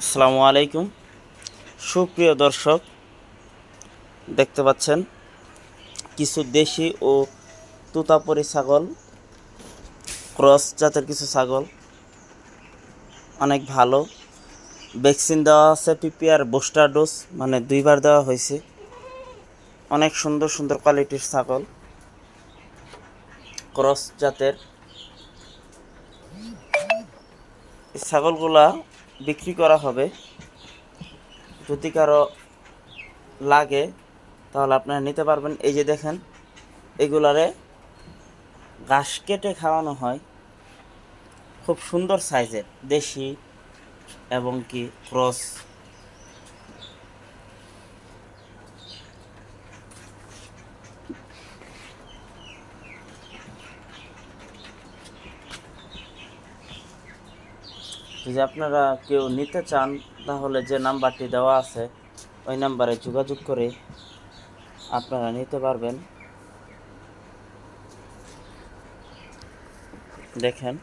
আসসালামু আলাইকুম। সুপ্রিয় দর্শক, দেখতে পাচ্ছেন, কিছু দেশি ও তুতাপরি ছাগল, ক্রস জাতের কিছু ছাগল, অনেক ভালো। ভ্যাকসিন দেওয়া আছে পিপিআর বুস্টার ডোজ মানে দুইবার দেওয়া হয়েছে। অনেক সুন্দর সুন্দর কোয়ালিটির ছাগল, ক্রস জাতের এই ছাগলগুলা বিক্রি করা হবে। যদি কারও লাগে, তাহলে আপনারা নিতে পারবেন। এই যে দেখেন, এগুলারে ঘাস কেটে খাওয়ানো হয়। খুব সুন্দর সাইজের, দেশি এবং কি ক্রস। যদি আপনারা কেউ নিতে চান, তাহলে যে নাম্বারটি দেওয়া আছে, ওই নাম্বারে যোগাযোগ করে আপনারা নিতে পারবেন। দেখেন।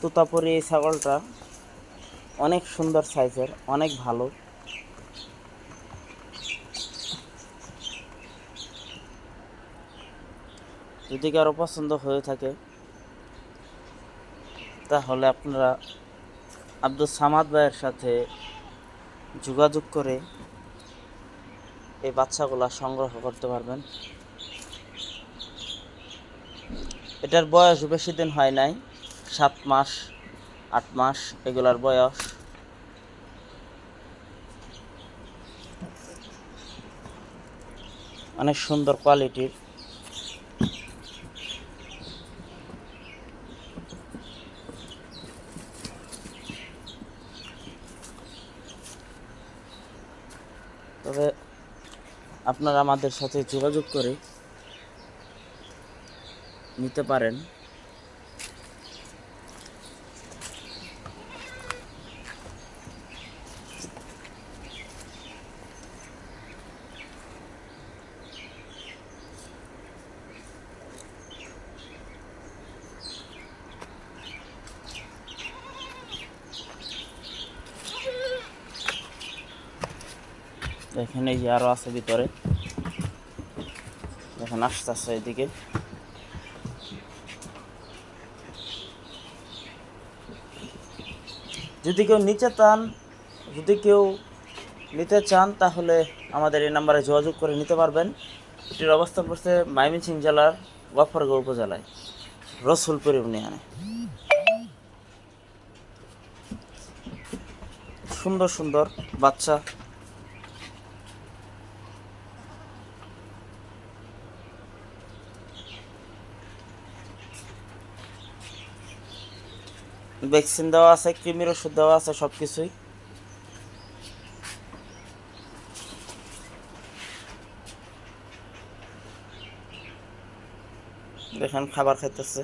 তোতাপুরি এই ছাগলটা অনেক সুন্দর সাইজের, অনেক ভালো। যদি কারও পছন্দ হয়ে থাকে, তাহলে আপনারা আব্দুল সামাদ ভাইয়ের সাথে যোগাযোগ করে এই বাচ্চাগুলা সংগ্রহ করতে পারবেন। এটার বয়স বেশি দিন হয় নাই, সাত মাস, আট মাস, এগুলার বয়স। অনেক সুন্দর কোয়ালিটির তবে আপনারা আমাদের সাথে যোগাযোগ করে নিতে পারেন। দেখেন এই যে আরও আছে ভিতরে। দেখেন আসতে আসছে এদিকে। যদি কেউ নিচে চান, যদি কেউ নিতে চান, তাহলে আমাদের এই নাম্বারে যোগাযোগ করে নিতে পারবেন। এটির অবস্থান করছে ময়মনসিং জেলার গফরগাঁও উপজেলায়, রসুলপুর ইউনিয়নে। সুন্দর সুন্দর বাচ্চা ভ্যাকসিন দেওয়া আছে কৃমির ওষুধ দেওয়া আছে সব কিছুই দেখেন খাবার খাইতেছে।